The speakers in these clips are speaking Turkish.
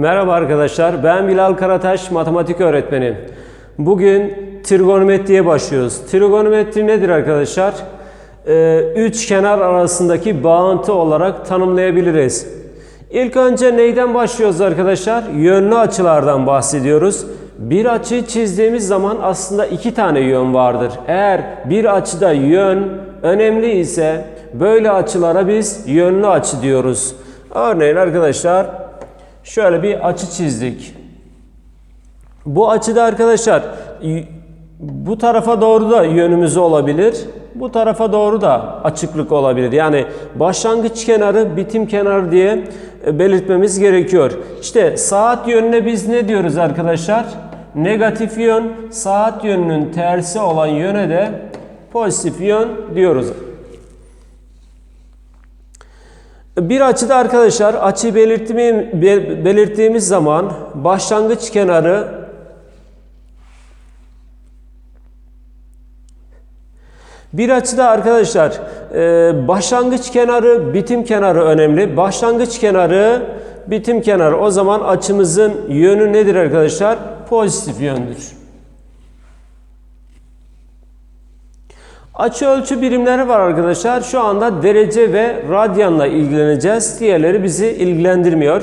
Merhaba arkadaşlar, ben Bilal Karataş, matematik öğretmeni. Bugün trigonometriye başlıyoruz. Trigonometri nedir arkadaşlar? Ee, üç kenar arasındaki bağıntı olarak tanımlayabiliriz. İlk önce neyden başlıyoruz arkadaşlar? Yönlü açılardan bahsediyoruz. Bir açıyı çizdiğimiz zaman aslında iki tane yön vardır. Eğer bir açıda yön önemli ise böyle açılara biz yönlü açı diyoruz. Örneğin arkadaşlar şöyle bir açı çizdik. Bu açıda arkadaşlar bu tarafa doğru da yönümüz olabilir. Bu tarafa doğru da açıklık olabilir. Yani başlangıç kenarı, bitim kenarı diye e, belirtmemiz gerekiyor. İşte saat yönüne biz ne diyoruz arkadaşlar? Negatif yön, saat yönünün tersi olan yöne de pozitif yön diyoruz. Bir açıda arkadaşlar açı belirttiğim- be- belirttiğimiz zaman başlangıç kenarı bir açıda arkadaşlar e, başlangıç kenarı bitim kenarı önemli. Başlangıç kenarı bitim kenarı o zaman açımızın yönü nedir arkadaşlar? Pozitif yöndür. Açı ölçü birimleri var arkadaşlar. Şu anda derece ve radyanla ilgileneceğiz. Diğerleri bizi ilgilendirmiyor.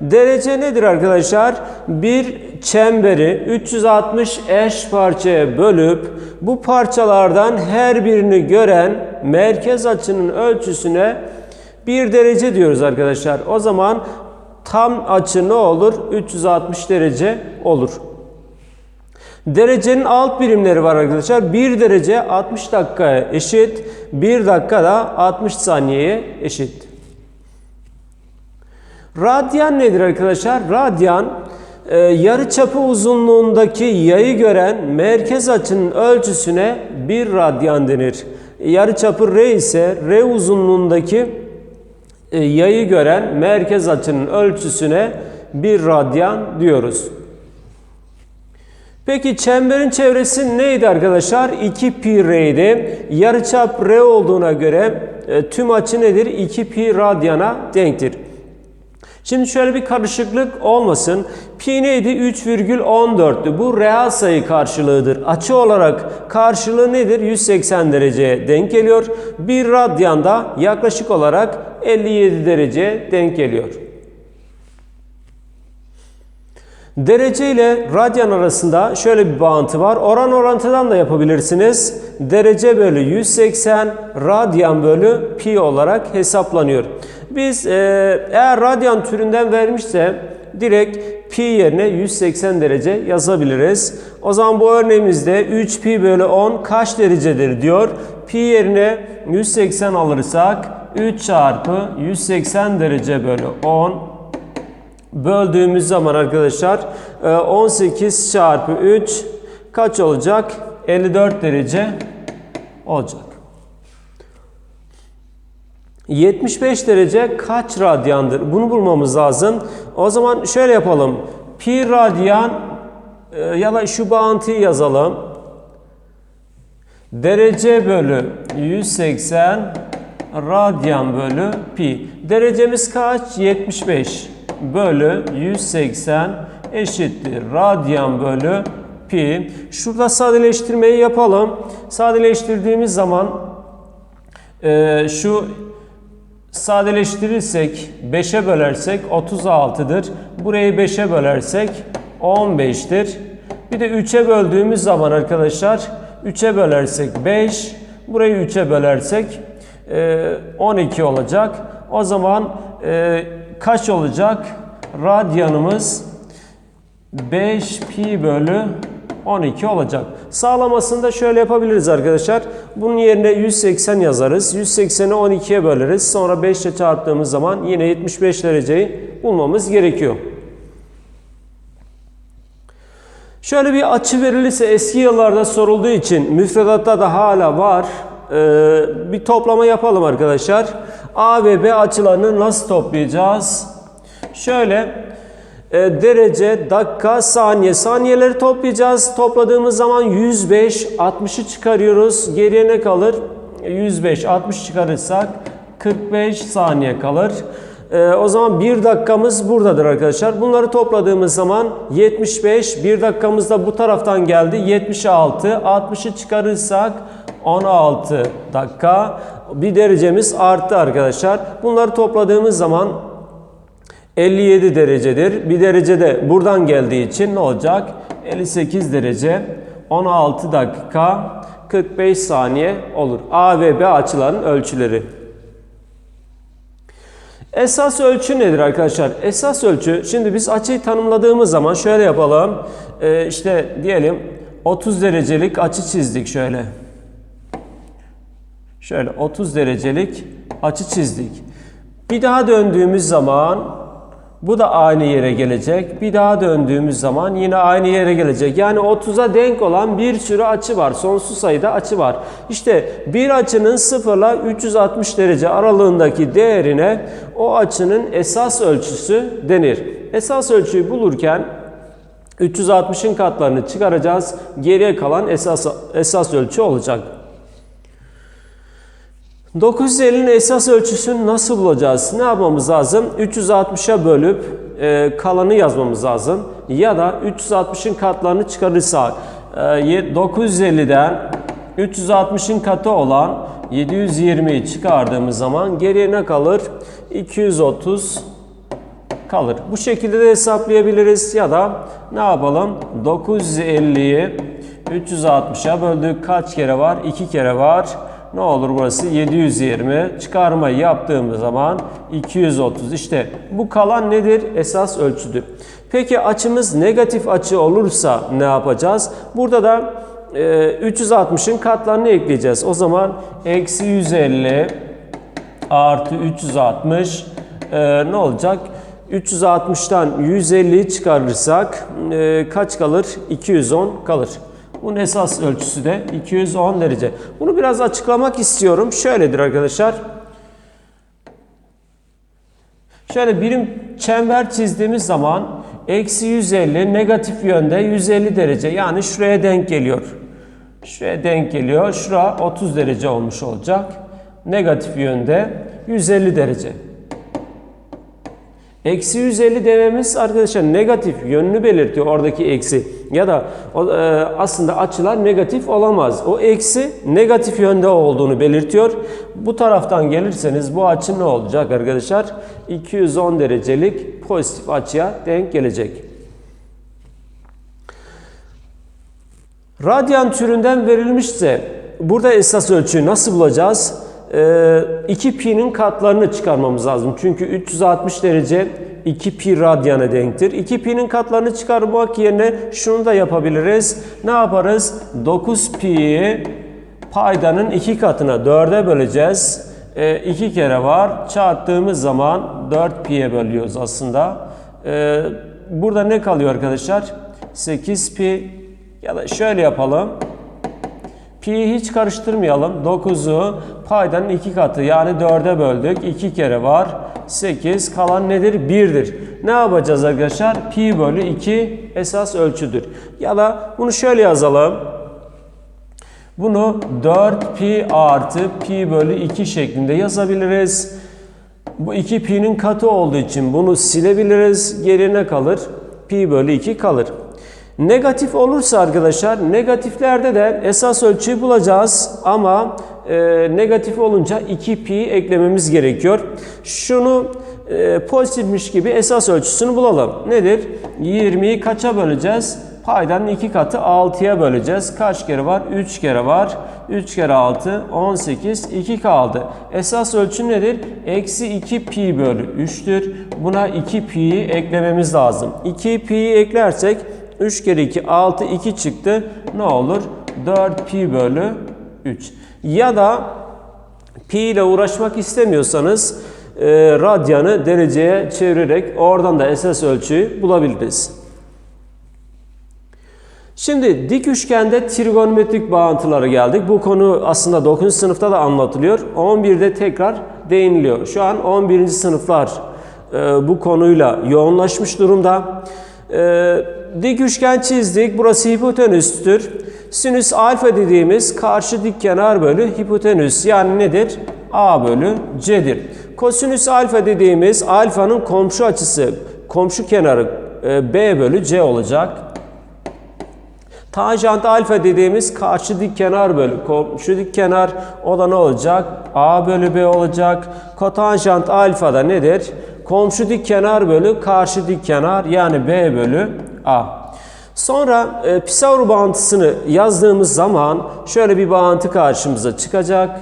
Derece nedir arkadaşlar? Bir çemberi 360 eş parçaya bölüp bu parçalardan her birini gören merkez açının ölçüsüne bir derece diyoruz arkadaşlar. O zaman tam açı ne olur? 360 derece olur. Derecenin alt birimleri var arkadaşlar. 1 derece 60 dakikaya eşit. 1 dakika da 60 saniyeye eşit. Radyan nedir arkadaşlar? Radyan e, yarı çapı uzunluğundaki yayı gören merkez açının ölçüsüne 1 radyan denir. Yarı çapı r ise r uzunluğundaki e, yayı gören merkez açının ölçüsüne 1 radyan diyoruz. Peki çemberin çevresi neydi arkadaşlar? 2 pi r'ydi. Yarıçap r olduğuna göre e, tüm açı nedir? 2 pi radyana denktir. Şimdi şöyle bir karışıklık olmasın. Pi neydi? 3,14'tü. Bu reel sayı karşılığıdır. Açı olarak karşılığı nedir? 180 dereceye denk geliyor. 1 radyanda yaklaşık olarak 57 dereceye denk geliyor. Derece ile radyan arasında şöyle bir bağıntı var. Oran orantıdan da yapabilirsiniz. Derece bölü 180 radyan bölü pi olarak hesaplanıyor. Biz e, eğer radyan türünden vermişse direkt pi yerine 180 derece yazabiliriz. O zaman bu örneğimizde 3 pi bölü 10 kaç derecedir diyor. Pi yerine 180 alırsak 3 çarpı 180 derece bölü 10 böldüğümüz zaman arkadaşlar 18 çarpı 3 kaç olacak? 54 derece olacak. 75 derece kaç radyandır? Bunu bulmamız lazım. O zaman şöyle yapalım. Pi radyan e, ya da şu bağıntıyı yazalım. Derece bölü 180 radyan bölü pi. Derecemiz kaç? 75 bölü 180 eşittir radyan bölü pi. Şurada sadeleştirmeyi yapalım. Sadeleştirdiğimiz zaman e, şu sadeleştirirsek 5'e bölersek 36'dır. Burayı 5'e bölersek 15'tir. Bir de 3'e böldüğümüz zaman arkadaşlar 3'e bölersek 5, burayı 3'e bölersek e, 12 olacak. O zaman e, kaç olacak? Radyanımız 5 pi bölü 12 olacak. Sağlamasını da şöyle yapabiliriz arkadaşlar. Bunun yerine 180 yazarız. 180'i 12'ye böleriz. Sonra 5 ile çarptığımız zaman yine 75 dereceyi bulmamız gerekiyor. Şöyle bir açı verilirse eski yıllarda sorulduğu için müfredatta da hala var. Ee, bir toplama yapalım arkadaşlar. A ve B açılarını nasıl toplayacağız? Şöyle e, derece, dakika, saniye. Saniyeleri toplayacağız. Topladığımız zaman 105, 60'ı çıkarıyoruz. Geriye ne kalır? 105, 60 çıkarırsak 45 saniye kalır. Ee, o zaman 1 dakikamız buradadır arkadaşlar. Bunları topladığımız zaman 75. 1 dakikamız da bu taraftan geldi. 76. 60'ı çıkarırsak 16 dakika. Bir derecemiz arttı arkadaşlar. Bunları topladığımız zaman 57 derecedir. Bir derece de buradan geldiği için ne olacak? 58 derece 16 dakika 45 saniye olur. A ve B açıların ölçüleri. Esas ölçü nedir arkadaşlar? Esas ölçü, şimdi biz açıyı tanımladığımız zaman şöyle yapalım. Ee, işte diyelim 30 derecelik açı çizdik şöyle. Şöyle 30 derecelik açı çizdik. Bir daha döndüğümüz zaman bu da aynı yere gelecek. Bir daha döndüğümüz zaman yine aynı yere gelecek. Yani 30'a denk olan bir sürü açı var. Sonsuz sayıda açı var. İşte bir açının 0 ile 360 derece aralığındaki değerine o açının esas ölçüsü denir. Esas ölçüyü bulurken 360'ın katlarını çıkaracağız. Geriye kalan esas esas ölçü olacak. 950'nin esas ölçüsünü nasıl bulacağız? Ne yapmamız lazım? 360'a bölüp e, kalanı yazmamız lazım. Ya da 360'ın katlarını çıkarırsak e, 950'den 360'ın katı olan 720'yi çıkardığımız zaman geriye ne kalır? 230 kalır. Bu şekilde de hesaplayabiliriz ya da ne yapalım? 950'yi 360'a böldük. Kaç kere var? 2 kere var. Ne olur burası 720 çıkarmayı yaptığımız zaman 230 işte bu kalan nedir? Esas ölçüdür. Peki açımız negatif açı olursa ne yapacağız? Burada da e, 360'ın katlarını ekleyeceğiz. O zaman eksi 150 artı 360 e, ne olacak? 360'tan 150'yi çıkarırsak e, kaç kalır? 210 kalır. Bunun esas ölçüsü de 210 derece. Bunu biraz açıklamak istiyorum. Şöyledir arkadaşlar. Şöyle birim çember çizdiğimiz zaman eksi 150 negatif yönde 150 derece yani şuraya denk geliyor. Şuraya denk geliyor. Şura 30 derece olmuş olacak. Negatif yönde 150 derece. Eksi 150 dememiz arkadaşlar negatif yönünü belirtiyor oradaki eksi. Ya da e, aslında açılar negatif olamaz. O eksi negatif yönde olduğunu belirtiyor. Bu taraftan gelirseniz bu açı ne olacak arkadaşlar? 210 derecelik pozitif açıya denk gelecek. Radyan türünden verilmişse burada esas ölçüyü nasıl bulacağız? 2 pi'nin katlarını çıkarmamız lazım. Çünkü 360 derece 2 pi radyana denktir. 2 pi'nin katlarını çıkarmak yerine şunu da yapabiliriz. Ne yaparız? 9 pi'yi paydanın 2 katına 4'e böleceğiz. 2 kere var. Çarptığımız zaman 4 pi'ye bölüyoruz aslında. Burada ne kalıyor arkadaşlar? 8 pi ya da şöyle yapalım. Pi'yi hiç karıştırmayalım. 9'u paydanın 2 katı yani 4'e böldük. 2 kere var. 8 kalan nedir? 1'dir. Ne yapacağız arkadaşlar? Pi bölü 2 esas ölçüdür. Ya da bunu şöyle yazalım. Bunu 4 pi artı pi bölü 2 şeklinde yazabiliriz. Bu 2 pi'nin katı olduğu için bunu silebiliriz. Geriye ne kalır? Pi bölü 2 kalır. Negatif olursa arkadaşlar negatiflerde de esas ölçüyü bulacağız ama e, negatif olunca 2 pi eklememiz gerekiyor. Şunu e, pozitifmiş gibi esas ölçüsünü bulalım. Nedir? 20'yi kaça böleceğiz? Paydanın 2 katı 6'ya böleceğiz. Kaç kere var? 3 kere var. 3 kere 6 18 2 kaldı. Esas ölçü nedir? Eksi 2 pi bölü 3'tür. Buna 2 pi'yi eklememiz lazım. 2 pi'yi eklersek 3 kere 2 6 2 çıktı. Ne olur? 4 pi bölü 3. Ya da pi ile uğraşmak istemiyorsanız e, radyanı dereceye çevirerek oradan da esas ölçüyü bulabiliriz. Şimdi dik üçgende trigonometrik bağıntılara geldik. Bu konu aslında 9. sınıfta da anlatılıyor. 11'de tekrar değiniliyor. Şu an 11. sınıflar e, bu konuyla yoğunlaşmış durumda. E, dik üçgen çizdik. Burası hipotenüstür. Sinüs alfa dediğimiz karşı dik kenar bölü hipotenüs. Yani nedir? A bölü C'dir. Kosinüs alfa dediğimiz alfanın komşu açısı, komşu kenarı e, B bölü C olacak. Tanjant alfa dediğimiz karşı dik kenar bölü komşu dik kenar o da ne olacak? A bölü B olacak. Kotanjant alfa da nedir? Komşu dik kenar bölü karşı dik kenar yani B bölü A. Sonra e, Pisagor bağıntısını yazdığımız zaman şöyle bir bağıntı karşımıza çıkacak.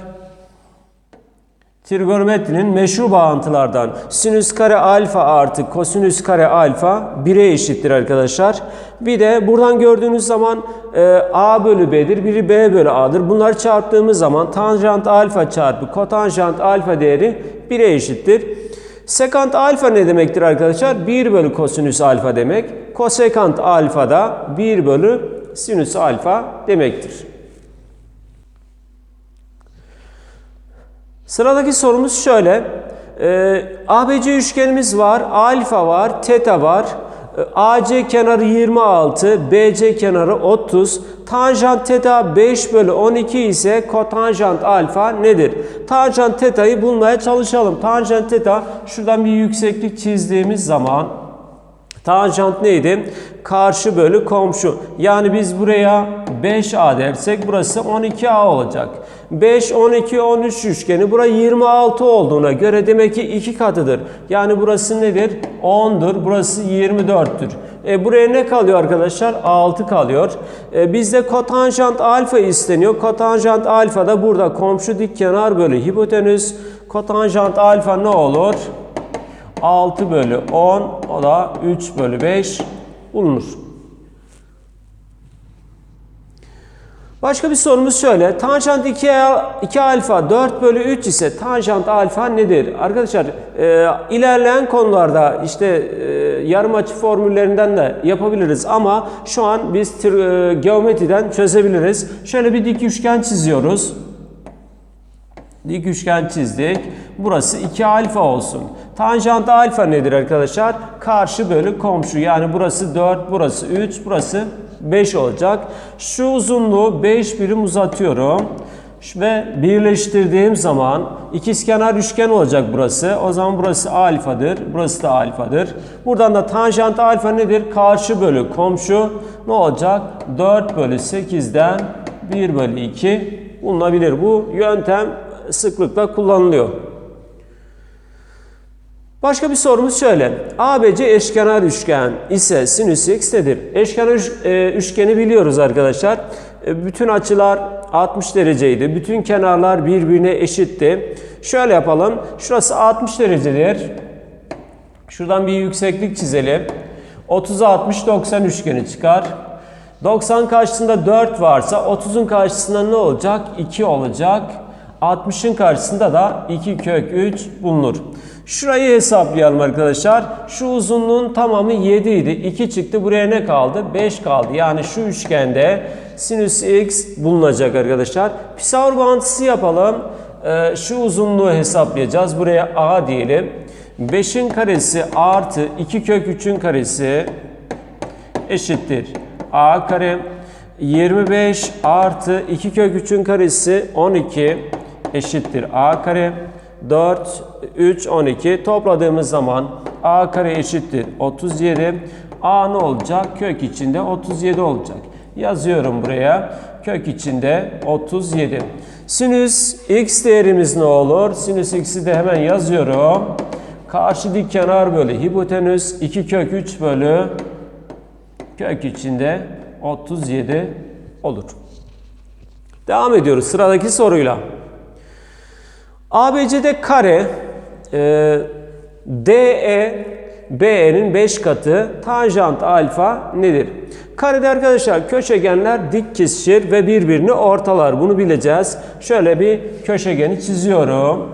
Trigonometrinin meşhur bağıntılardan sinüs kare alfa artı kosinüs kare alfa 1'e eşittir arkadaşlar. Bir de buradan gördüğünüz zaman e, a bölü b'dir, biri b bölü a'dır. Bunları çarptığımız zaman tanjant alfa çarpı kotanjant alfa değeri 1'e eşittir. Sekant alfa ne demektir arkadaşlar? 1 bölü kosinüs alfa demek. Kosekant alfa da 1 bölü sinüs alfa demektir. Sıradaki sorumuz şöyle. Ee, ABC üçgenimiz var. Alfa var. Teta var. AC kenarı 26. BC kenarı 30. Tanjant teta 5 bölü 12 ise kotanjant alfa nedir? Tanjant teta'yı bulmaya çalışalım. Tanjant teta şuradan bir yükseklik çizdiğimiz zaman Tanjant neydi? Karşı bölü komşu. Yani biz buraya 5A dersek burası 12A olacak. 5, 12, 13 üçgeni. Bura 26 olduğuna göre demek ki 2 katıdır. Yani burası nedir? 10'dur. Burası 24'tür. E buraya ne kalıyor arkadaşlar? 6 kalıyor. E bizde kotanjant alfa isteniyor. Kotanjant alfa da burada komşu dik kenar bölü hipotenüs. Kotanjant alfa ne olur? 6 bölü 10 o da 3 bölü 5 bulunur. Başka bir sorumuz şöyle. Tanjant 2, 2 alfa 4 bölü 3 ise tanjant alfa nedir? Arkadaşlar e, ilerleyen konularda işte e, yarım açı formüllerinden de yapabiliriz ama şu an biz e, geometriden çözebiliriz. Şöyle bir dik üçgen çiziyoruz. Dik üçgen çizdik. Burası 2 alfa olsun. Tanjant alfa nedir arkadaşlar? Karşı bölü komşu. Yani burası 4, burası 3, burası 5 olacak. Şu uzunluğu 5 birim uzatıyorum. Ve birleştirdiğim zaman ikizkenar üçgen olacak burası. O zaman burası alfadır. Burası da alfadır. Buradan da tanjant alfa nedir? Karşı bölü komşu. Ne olacak? 4 bölü 8'den 1 bölü 2 bulunabilir. Bu yöntem sıklıkla kullanılıyor. Başka bir sorumuz şöyle. ABC eşkenar üçgen ise sinüs x nedir? Eşkenar e, üçgeni biliyoruz arkadaşlar. E, bütün açılar 60 dereceydi. Bütün kenarlar birbirine eşitti. Şöyle yapalım. Şurası 60 derecedir. Şuradan bir yükseklik çizelim. 30'a 60 90 üçgeni çıkar. 90 karşısında 4 varsa 30'un karşısında ne olacak? 2 olacak. 60'ın karşısında da 2 kök 3 bulunur. Şurayı hesaplayalım arkadaşlar. Şu uzunluğun tamamı 7 idi. 2 çıktı. Buraya ne kaldı? 5 kaldı. Yani şu üçgende sinüs x bulunacak arkadaşlar. Pisagor bağıntısı yapalım. Ee, şu uzunluğu hesaplayacağız. Buraya a diyelim. 5'in karesi artı 2 kök 3'ün karesi eşittir. a kare 25 artı 2 kök 3'ün karesi 12 eşittir a kare. 4, 3, 12 topladığımız zaman a kare eşittir 37. a ne olacak? Kök içinde 37 olacak. Yazıyorum buraya. Kök içinde 37. Sinüs x değerimiz ne olur? Sinüs x'i de hemen yazıyorum. Karşı dik kenar bölü hipotenüs 2 kök 3 bölü kök içinde 37 olur. Devam ediyoruz sıradaki soruyla. ABC'de kare e, DE BE'nin 5 katı tanjant alfa nedir? Karede arkadaşlar köşegenler dik kesişir ve birbirini ortalar. Bunu bileceğiz. Şöyle bir köşegeni çiziyorum.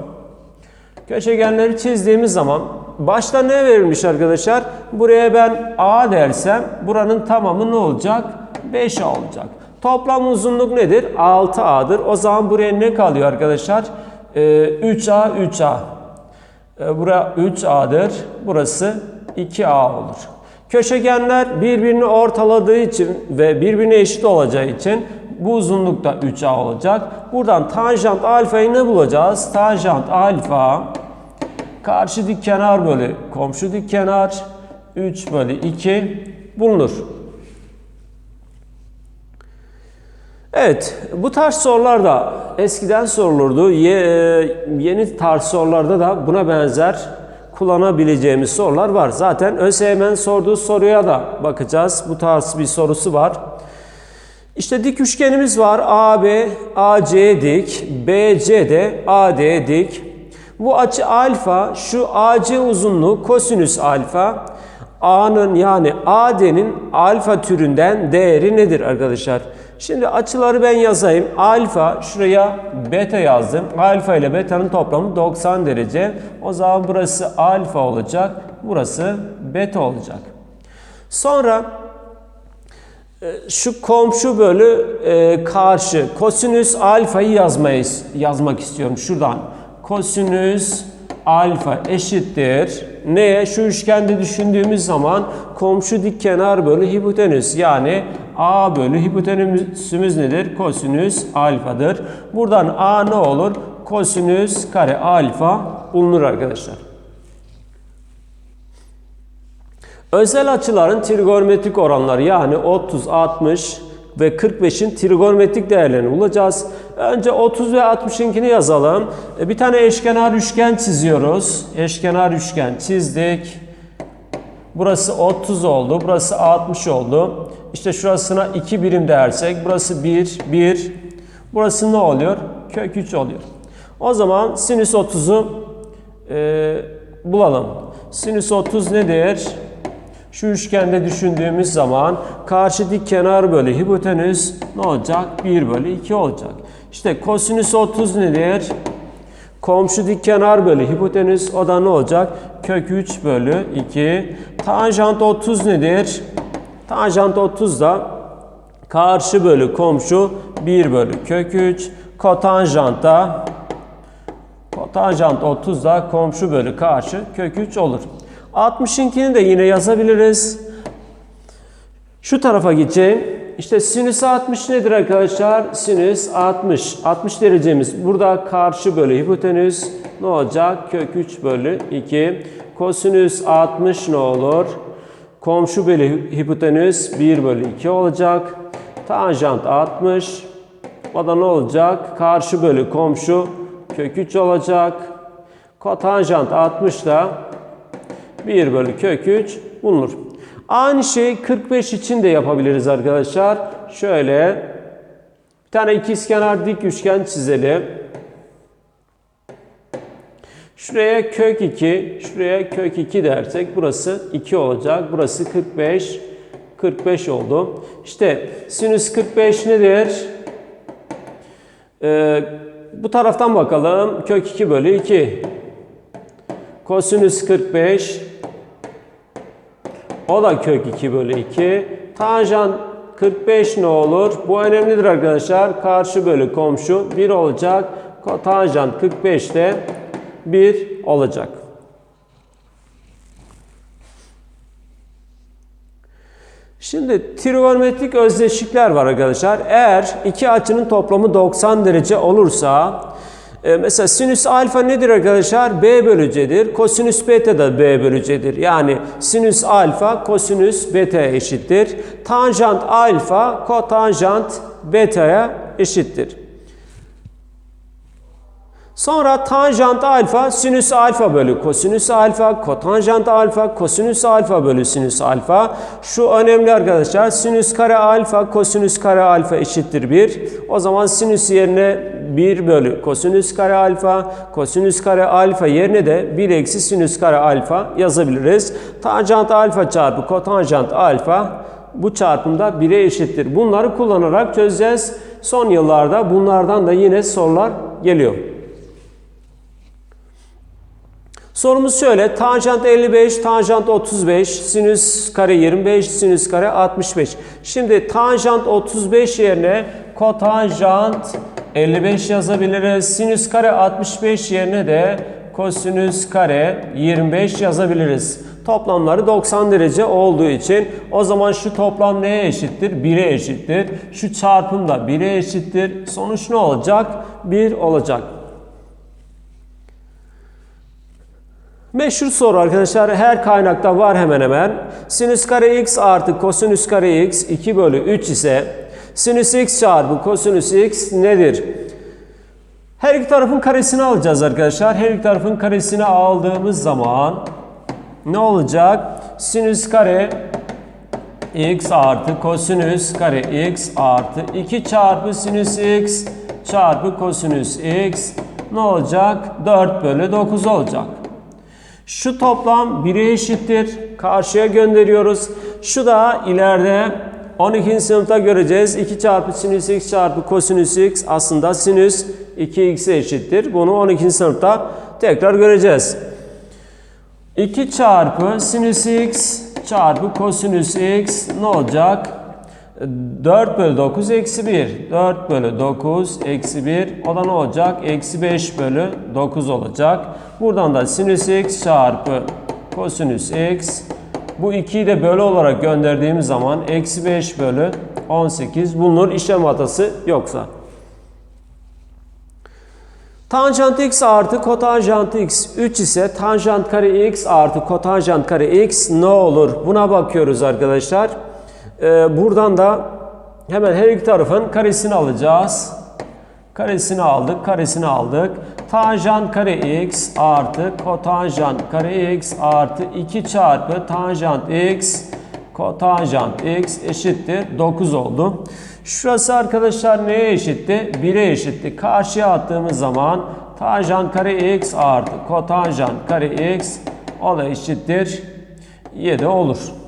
Köşegenleri çizdiğimiz zaman başta ne verilmiş arkadaşlar? Buraya ben A dersem buranın tamamı ne olacak? 5A olacak. Toplam uzunluk nedir? 6A'dır. O zaman buraya ne kalıyor arkadaşlar? 3A, ee, 3A. Ee, bura 3A'dır. Burası 2A olur. Köşegenler birbirini ortaladığı için ve birbirine eşit olacağı için Bu uzunluk da 3A olacak. Buradan tanjant alfayı ne bulacağız? Tanjant alfa karşı dik kenar bölü komşu dik kenar 3 bölü 2 bulunur. Evet, bu tarz sorular da eskiden sorulurdu. Ye, e, yeni tarz sorularda da buna benzer kullanabileceğimiz sorular var. Zaten ÖSYM'nin sorduğu soruya da bakacağız. Bu tarz bir sorusu var. İşte dik üçgenimiz var. AB, AC dik, BC de AD dik. Bu açı alfa, şu AC uzunluğu kosinüs alfa. A'nın yani AD'nin alfa türünden değeri nedir arkadaşlar? Şimdi açıları ben yazayım. Alfa şuraya beta yazdım. Alfa ile beta'nın toplamı 90 derece. O zaman burası alfa olacak. Burası beta olacak. Sonra e, şu komşu bölü e, karşı kosinüs alfayı yazmayı yazmak istiyorum şuradan. Kosinüs alfa eşittir. Neye? Şu üçgende düşündüğümüz zaman komşu dik kenar bölü hipotenüs yani a bölü hipotenüsümüz nedir? Kosinüs alfadır. Buradan a ne olur? Kosinüs kare alfa bulunur arkadaşlar. Özel açıların trigonometrik oranları yani 30, 60 ve 45'in trigonometrik değerlerini bulacağız. Önce 30 ve 60'ınkini yazalım. E, Bir tane eşkenar üçgen çiziyoruz. Eşkenar üçgen çizdik. Burası 30 oldu. Burası 60 oldu. İşte şurasına 2 birim dersek burası 1, 1. Burası ne oluyor? Kök 3 oluyor. O zaman sinüs 30'u e, bulalım. Sinüs 30 nedir? Şu üçgende düşündüğümüz zaman karşı dik kenar bölü hipotenüs ne olacak? 1 bölü 2 olacak. İşte kosinüs 30 nedir? Komşu dik kenar bölü hipotenüs o da ne olacak? Kök 3 bölü 2. Tanjant 30 nedir? Tanjant 30 da karşı bölü komşu 1 bölü kök 3. Kotanjant da kotanjant 30 da komşu bölü karşı kök 3 olur. 60'ınkini de yine yazabiliriz. Şu tarafa gideceğim. İşte sinüs 60 nedir arkadaşlar? Sinüs 60. 60 derecemiz. Burada karşı bölü hipotenüs ne olacak? Kök 3 bölü 2. Kosinüs 60 ne olur? Komşu bölü hipotenüs 1 bölü 2 olacak. Tanjant 60. O da ne olacak? Karşı bölü komşu kök 3 olacak. Kotanjant 60 da 1 bölü kök 3 bulunur. Aynı şeyi 45 için de yapabiliriz arkadaşlar. Şöyle bir tane ikizkenar dik üçgen çizelim. Şuraya kök 2, şuraya kök 2 dersek burası 2 olacak. Burası 45, 45 oldu. İşte sinüs 45 nedir? Ee, bu taraftan bakalım. Kök 2 bölü 2. Kosinüs 45 o da kök 2 bölü 2. Tanjant 45 ne olur? Bu önemlidir arkadaşlar. Karşı bölü komşu 1 olacak. Tanjant 45 de 1 olacak. Şimdi trigonometrik özdeşlikler var arkadaşlar. Eğer iki açının toplamı 90 derece olursa e, mesela sinüs alfa nedir arkadaşlar? B bölü C'dir. Kosinüs beta da B bölü C'dir. Yani sinüs alfa kosinüs beta eşittir. Tanjant alfa kotanjant beta'ya eşittir. Sonra tanjant alfa sinüs alfa bölü kosinüs alfa, kotanjant alfa kosinüs alfa bölü sinüs alfa. Şu önemli arkadaşlar. Sinüs kare alfa kosinüs kare alfa eşittir 1. O zaman sinüs yerine 1 bölü kosinüs kare alfa, kosinüs kare alfa yerine de 1 eksi sinüs kare alfa yazabiliriz. Tanjant alfa çarpı kotanjant alfa bu çarpımda 1'e eşittir. Bunları kullanarak çözeceğiz. Son yıllarda bunlardan da yine sorular geliyor. Sorumuz şöyle. Tanjant 55, tanjant 35, sinüs kare 25, sinüs kare 65. Şimdi tanjant 35 yerine kotanjant 55 yazabiliriz. Sinüs kare 65 yerine de kosinüs kare 25 yazabiliriz. Toplamları 90 derece olduğu için o zaman şu toplam neye eşittir? 1'e eşittir. Şu çarpım da 1'e eşittir. Sonuç ne olacak? 1 olacak. Meşhur soru arkadaşlar her kaynakta var hemen hemen. Sinüs kare x artı kosinüs kare x 2 bölü 3 ise sinüs x çarpı kosinüs x nedir? Her iki tarafın karesini alacağız arkadaşlar. Her iki tarafın karesini aldığımız zaman ne olacak? Sinüs kare x artı kosinüs kare x artı 2 çarpı sinüs x çarpı kosinüs x ne olacak? 4 bölü 9 olacak. Şu toplam 1'e eşittir. Karşıya gönderiyoruz. Şu da ileride 12. sınıfta göreceğiz. 2 çarpı sinüs x çarpı kosinüs x aslında sinüs 2x'e eşittir. Bunu 12. sınıfta tekrar göreceğiz. 2 çarpı sinüs x çarpı kosinüs x ne olacak? 4 bölü 9 eksi 1. 4 bölü 9 eksi 1. O da ne olacak? Eksi 5 bölü 9 olacak. Buradan da sinüs x çarpı kosinüs x. Bu 2'yi de bölü olarak gönderdiğimiz zaman eksi 5 bölü 18 bulunur işlem hatası yoksa. Tanjant x artı kotanjant x 3 ise tanjant kare x artı kotanjant kare x ne olur? Buna bakıyoruz arkadaşlar. Ee, buradan da hemen her iki tarafın karesini alacağız. Karesini aldık, karesini aldık. Tanjant kare x artı kotanjant kare x artı 2 çarpı tanjant x kotanjant x eşittir 9 oldu. Şurası arkadaşlar neye eşitti? 1'e eşitti. Karşıya attığımız zaman tanjant kare x artı kotanjant kare x o da eşittir 7 olur.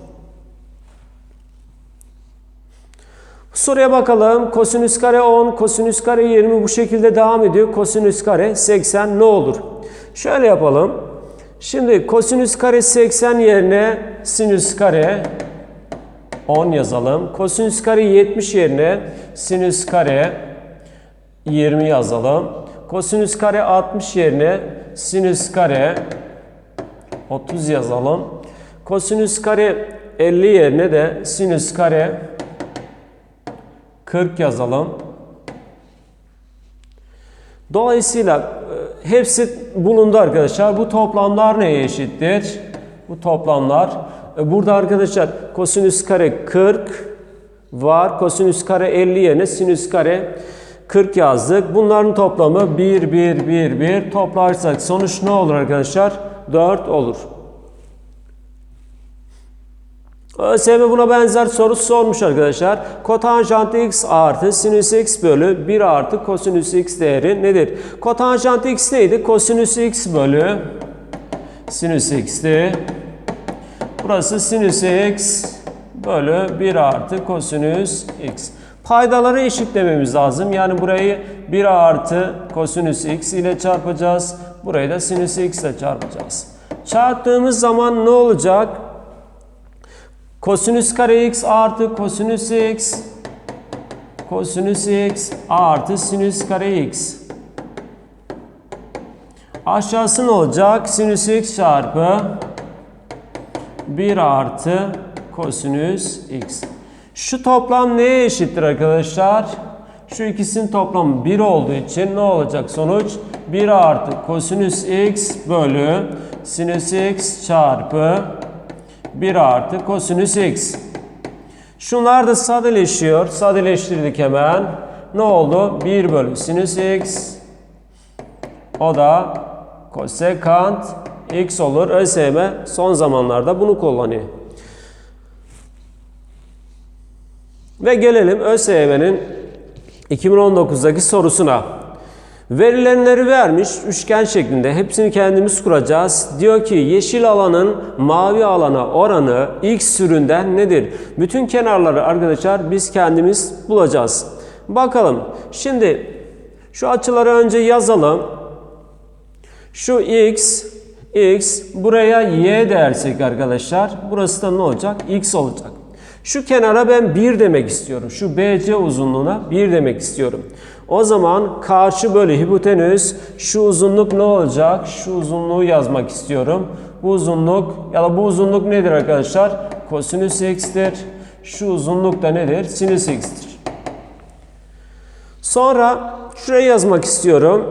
Soruya bakalım. Kosinüs kare 10, kosinüs kare 20 bu şekilde devam ediyor. Kosinüs kare 80 ne olur? Şöyle yapalım. Şimdi kosinüs kare 80 yerine sinüs kare 10 yazalım. Kosinüs kare 70 yerine sinüs kare 20 yazalım. Kosinüs kare 60 yerine sinüs kare 30 yazalım. Kosinüs kare 50 yerine de sinüs kare 40 yazalım. Dolayısıyla e, hepsi bulundu arkadaşlar. Bu toplamlar neye eşittir? Bu toplamlar e, burada arkadaşlar kosinüs kare 40 var. Kosinüs kare 50 yerine sinüs kare 40 yazdık. Bunların toplamı 1 1 1 1 toplarsak sonuç ne olur arkadaşlar? 4 olur. ÖSYM buna benzer soru sormuş arkadaşlar. Kotanjant x artı sinüs x bölü 1 artı kosinüs x değeri nedir? Kotanjant x neydi? Kosinüs x bölü sinüs x'ti. Burası sinüs x bölü 1 artı kosinüs x. Paydaları eşitlememiz lazım. Yani burayı 1 artı kosinüs x ile çarpacağız. Burayı da sinüs x ile çarpacağız. Çarptığımız zaman ne olacak? Kosinüs kare x artı kosinüs x kosinüs x artı sinüs kare x. Aşağısı ne olacak? Sinüs x çarpı 1 artı kosinüs x. Şu toplam neye eşittir arkadaşlar? Şu ikisinin toplamı 1 olduğu için ne olacak sonuç? 1 artı kosinüs x bölü sinüs x çarpı 1 artı kosinüs x. Şunlar da sadeleşiyor. Sadeleştirdik hemen. Ne oldu? 1 bölü sinüs x. O da kosekant x olur. ÖSYM son zamanlarda bunu kullanıyor. Ve gelelim ÖSYM'nin 2019'daki sorusuna. Verilenleri vermiş üçgen şeklinde hepsini kendimiz kuracağız. Diyor ki yeşil alanın mavi alana oranı x süründen nedir? Bütün kenarları arkadaşlar biz kendimiz bulacağız. Bakalım. Şimdi şu açıları önce yazalım. Şu x, x buraya y dersek arkadaşlar burası da ne olacak? x olacak. Şu kenara ben 1 demek istiyorum. Şu BC uzunluğuna 1 demek istiyorum. O zaman karşı bölü hipotenüs şu uzunluk ne olacak? Şu uzunluğu yazmak istiyorum. Bu uzunluk ya da bu uzunluk nedir arkadaşlar? Kosinüs x'tir. Şu uzunluk da nedir? Sinüs x'tir. Sonra şuraya yazmak istiyorum.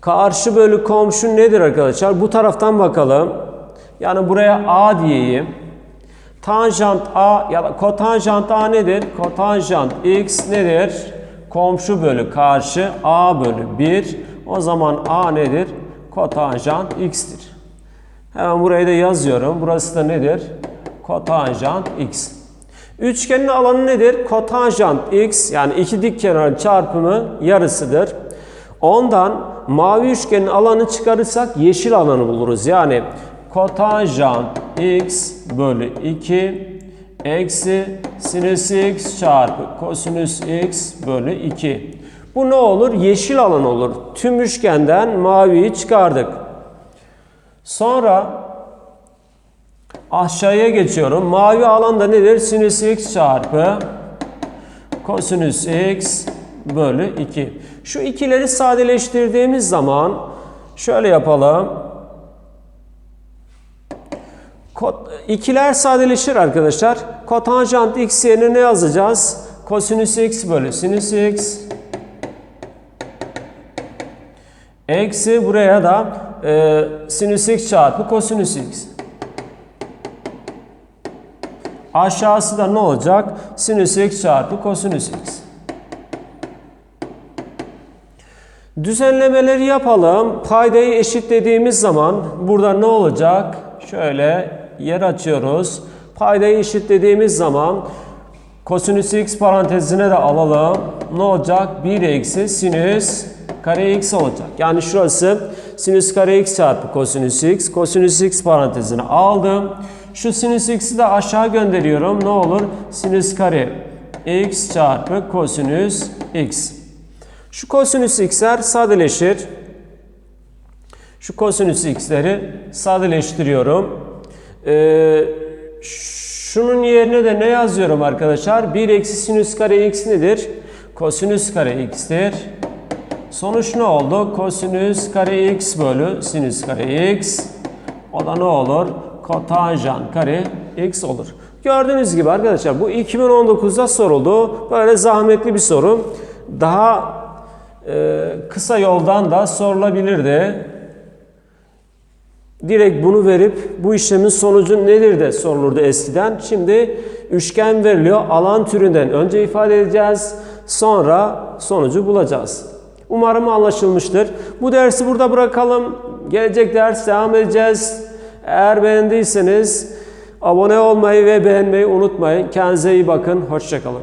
Karşı bölü komşu nedir arkadaşlar? Bu taraftan bakalım. Yani buraya A diyeyim. Tanjant A ya da kotanjant A nedir? Kotanjant X nedir? Komşu bölü karşı A bölü 1. O zaman A nedir? Kotanjant X'tir. Hemen burayı da yazıyorum. Burası da nedir? Kotanjant X. Üçgenin alanı nedir? Kotanjant X yani iki dik kenarın çarpımı yarısıdır. Ondan mavi üçgenin alanı çıkarırsak yeşil alanı buluruz. Yani kotanjant x bölü 2 eksi sinüs x çarpı kosinüs x bölü 2. Bu ne olur? Yeşil alan olur. Tüm üçgenden maviyi çıkardık. Sonra aşağıya geçiyorum. Mavi alanda nedir? Sinüs x çarpı kosinüs x bölü 2. Şu ikileri sadeleştirdiğimiz zaman şöyle yapalım. Kot- İkiler sadeleşir arkadaşlar. Kotanjant x yerine ne yazacağız? Kosinüs x bölü sinüs x. Eksi buraya da e, sinüs x çarpı kosinüs x. Aşağısı da ne olacak? Sinüs x çarpı kosinüs x. Düzenlemeleri yapalım. Paydayı eşitlediğimiz zaman burada ne olacak? Şöyle yer açıyoruz. Paydayı eşitlediğimiz zaman kosinüs x parantezine de alalım. Ne olacak? 1 eksi sinüs kare x olacak. Yani şurası sinüs kare x çarpı kosinüs x. Kosinüs x parantezine aldım. Şu sinüs x'i de aşağı gönderiyorum. Ne olur? Sinüs kare x çarpı kosinüs x. Şu kosinüs x'ler sadeleşir. Şu kosinüs x'leri sadeleştiriyorum. Ee, şunun yerine de ne yazıyorum arkadaşlar? 1 eksi sinüs kare x nedir? Kosinüs kare x'tir. Sonuç ne oldu? Kosinüs kare x bölü sinüs kare x. O da ne olur? Kotanjant kare x olur. Gördüğünüz gibi arkadaşlar bu 2019'da soruldu. Böyle zahmetli bir soru. Daha e, kısa yoldan da sorulabilirdi. Direkt bunu verip bu işlemin sonucu nedir de sorulurdu eskiden. Şimdi üçgen veriliyor. Alan türünden önce ifade edeceğiz. Sonra sonucu bulacağız. Umarım anlaşılmıştır. Bu dersi burada bırakalım. Gelecek ders devam edeceğiz. Eğer beğendiyseniz abone olmayı ve beğenmeyi unutmayın. Kendinize iyi bakın. Hoşçakalın.